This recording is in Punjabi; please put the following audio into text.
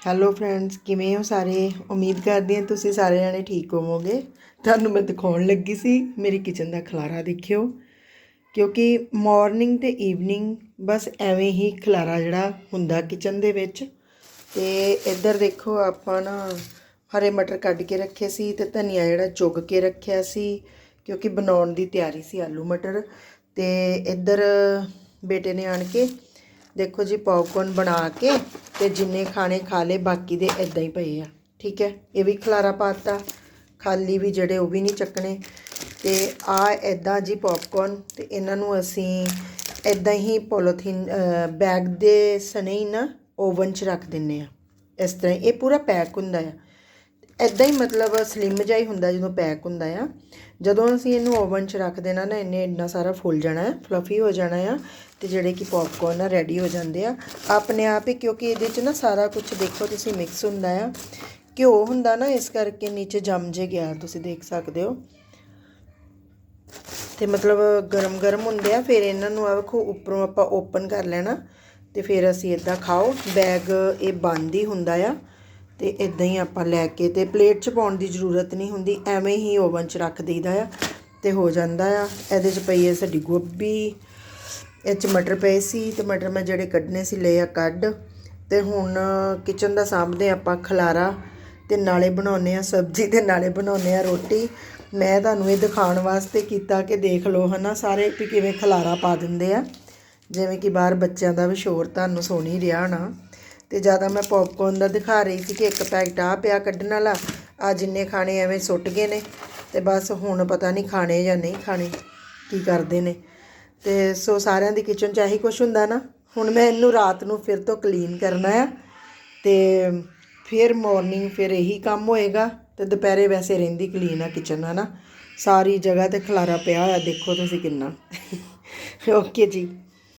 ਹੈਲੋ ਫਰੈਂਡਸ ਕਿਵੇਂ ਹੋ ਸਾਰੇ? ਉਮੀਦ ਕਰਦੀ ਹਾਂ ਤੁਸੀਂ ਸਾਰੇ ਜਣੇ ਠੀਕ ਹੋਵੋਗੇ। ਤੁਹਾਨੂੰ ਮੈਂ ਦਿਖਾਉਣ ਲੱਗੀ ਸੀ ਮੇਰੀ ਕਿਚਨ ਦਾ ਖਲਾਰਾ ਦੇਖਿਓ। ਕਿਉਂਕਿ ਮਾਰਨਿੰਗ ਤੇ ਈਵਨਿੰਗ ਬਸ ਐਵੇਂ ਹੀ ਖਲਾਰਾ ਜਿਹੜਾ ਹੁੰਦਾ ਕਿਚਨ ਦੇ ਵਿੱਚ। ਤੇ ਇੱਧਰ ਦੇਖੋ ਆਪਾਂ ਨਾ ਹਰੇ ਮਟਰ ਕੱਢ ਕੇ ਰੱਖੇ ਸੀ ਤੇ ਧਨੀਆ ਜਿਹੜਾ ਚੁਗ ਕੇ ਰੱਖਿਆ ਸੀ। ਕਿਉਂਕਿ ਬਣਾਉਣ ਦੀ ਤਿਆਰੀ ਸੀ ਆਲੂ ਮਟਰ। ਤੇ ਇੱਧਰ ਬੇਟੇ ਨੇ ਆਣ ਕੇ ਦੇਖੋ ਜੀ ਪੌਪਕੌਰਨ ਬਣਾ ਕੇ ਤੇ ਜਿੰਨੇ ਖਾਣੇ ਖਾ ਲਏ, ਬਾਕੀ ਦੇ ਇਦਾਂ ਹੀ ਪਏ ਆ। ਠੀਕ ਹੈ? ਇਹ ਵੀ ਖਲਾਰਾ ਪਾਤਾ। ਖਾਲੀ ਵੀ ਜਿਹੜੇ ਉਹ ਵੀ ਨਹੀਂ ਚੱਕਣੇ। ਤੇ ਆ ਇਦਾਂ ਜੀ ਪੌਪਕੌਰਨ ਤੇ ਇਹਨਾਂ ਨੂੰ ਅਸੀਂ ਇਦਾਂ ਹੀ ਪੋਲੀਥੀਨ ਬੈਗ ਦੇ ਸਨੇ ਹੀ ਨਾ ਓਵਨ 'ਚ ਰੱਖ ਦਿੰਨੇ ਆ। ਇਸ ਤਰ੍ਹਾਂ ਇਹ ਪੂਰਾ ਪੈਕ ਹੁੰਦਾ ਆ। ਇਦਾਂ ਹੀ ਮਤਲਬ ਸਲਿਮ ਜਿਹਾ ਹੀ ਹੁੰਦਾ ਜਦੋਂ ਪੈਕ ਹੁੰਦਾ ਆ। ਜਦੋਂ ਅਸੀਂ ਇਹਨੂੰ ਓਵਨ 'ਚ ਰੱਖ ਦੇਣਾ ਨਾ ਇਹਨੇ ਇੰਨਾ ਸਾਰਾ ਫੁੱਲ ਜਾਣਾ ਹੈ ਫਲਫੀ ਹੋ ਜਾਣਾ ਆ ਤੇ ਜਿਹੜੇ ਕਿ ਪੌਪਕੌਰਨ ਆ ਰੈਡੀ ਹੋ ਜਾਂਦੇ ਆ। ਆਪਣੇ ਆਪ ਹੀ, ਕਿਉਂਕਿ ਇਹਦੇ 'ਚ ਨਾ ਸਾਰਾ ਕੁਝ ਦੇਖੋ ਤੁਸੀਂ ਮਿਕਸ ਹੁੰਦਾ ਆ। ਘਿਓ ਹੁੰਦਾ ਨਾ, ਇਸ ਕਰਕੇ ਨੀਚੇ ਜੰਮ ਜੇ ਗਿਆ, ਤੁਸੀਂ ਦੇਖ ਸਕਦੇ ਹੋ। ਤੇ ਮਤਲਬ ਗਰਮ ਗਰਮ ਹੁੰਦੇ ਆ, ਫਿਰ ਇਹਨਾਂ ਨੂੰ ਆ ਵੇਖੋ, ਉੱਪਰੋਂ ਆਪਾਂ ਓਪਨ ਕਰ ਲੈਣਾ ਤੇ ਫਿਰ ਅਸੀਂ ਇਦਾਂ ਖਾਓ। ਬੈਗ ਇਹ ਬੰਦ ਹੀ ਹੁੰਦਾ ਆ। ਤੇ ਇਦਾਂ ਹੀ ਆਪਾਂ ਲੈ ਕੇ ਤੇ ਪਲੇਟ 'ਚ ਪਾਉਣ ਦੀ ਜ਼ਰੂਰਤ ਨਹੀਂ ਹੁੰਦੀ, ਐਵੇਂ ਹੀ ਓਵਨ 'ਚ ਰੱਖ ਦੇਈਦਾ ਆ ਤੇ ਹੋ ਜਾਂਦਾ ਆ। ਇਹਦੇ 'ਚ ਪਈ ਹੈ ਸਾਡੀ ਗੋਭੀ, ਇਹ 'ਚ ਮਟਰ ਪਏ ਸੀ ਤੇ ਮਟਰ ਮੈਂ ਜਿਹੜੇ ਕੱਢਨੇ ਸੀ ਲਏ ਆ ਕੱਢ। ਤੇ ਹੁਣ ਕਿਚਨ ਦਾ ਸਾਂਭਦੇ ਆਪਾਂ ਖਲਾਰਾ ਤੇ ਨਾਲੇ ਬਣਾਉਨੇ ਆ ਸਬਜ਼ੀ ਤੇ ਨਾਲੇ ਬਣਾਉਨੇ ਆ ਰੋਟੀ। ਮੈਂ ਤੁਹਾਨੂੰ ਇਹ ਦਿਖਾਉਣ ਵਾਸਤੇ ਕੀਤਾ ਕਿ ਦੇਖ ਲਓ ਹਨਾ ਸਾਰੇ ਵੀ ਕਿਵੇਂ ਖਲਾਰਾ ਪਾ ਦਿੰਦੇ ਆ। ਜਿਵੇਂ ਕਿ ਬਾਹਰ ਬੱਚਿਆਂ ਦਾ ਵੀ ਸ਼ੋਰ ਤੁਹਾਨੂੰ ਸੁਣ ਹੀ ਰਿਹਾ ਨਾ ਤੇ ਜ਼ਿਆਦਾ ਮੈਂ ਪੌਪਕੌਰਨ ਦਾ ਦਿਖਾ ਰਹੀ ਸੀ ਕਿ ਇੱਕ ਪੈਕਟ ਆ ਪਿਆ ਕੱਢਣ ਵਾਲਾ। ਆ ਜਿੰਨੇ ਖਾਣੇ ਐਵੇਂ ਸੁੱਟ ਗਏ ਨੇ ਤੇ ਬਸ ਹੁਣ ਪਤਾ ਨਹੀਂ ਖਾਣੇ ਜਾਂ ਨਹੀਂ ਖਾਣੇ, ਕੀ ਕਰਦੇ ਨੇ। ਤੇ ਸੋ ਸਾਰਿਆਂ ਦੀ ਕਿਚਨ 'ਚ ਇਹੀ ਕੁਝ ਹੁੰਦਾ ਨਾ, ਹੁਣ ਮੈਂ ਇਹਨੂੰ ਰਾਤ ਨੂੰ ਫਿਰ ਤੋਂ ਕਲੀਨ ਕਰਨਾ ਆ ਤੇ ਫਿਰ ਮਾਰਨਿੰਗ ਫਿਰ ਇਹੀ ਕੰਮ ਹੋਏਗਾ ਤੇ ਦੁਪਹਿਰੇ ਵੈਸੇ ਰਹਿੰਦੀ ਕਲੀਨ ਆ ਕਿਚਨ ਹੈ ਨਾ ਸਾਰੀ ਜਗ੍ਹਾ ਤੇ ਖਲਾਰਾ ਪਿਆ ਹੋਇਆ, ਦੇਖੋ ਤੁਸੀਂ ਕਿੰਨਾ। ਓਕੇ ਜੀ।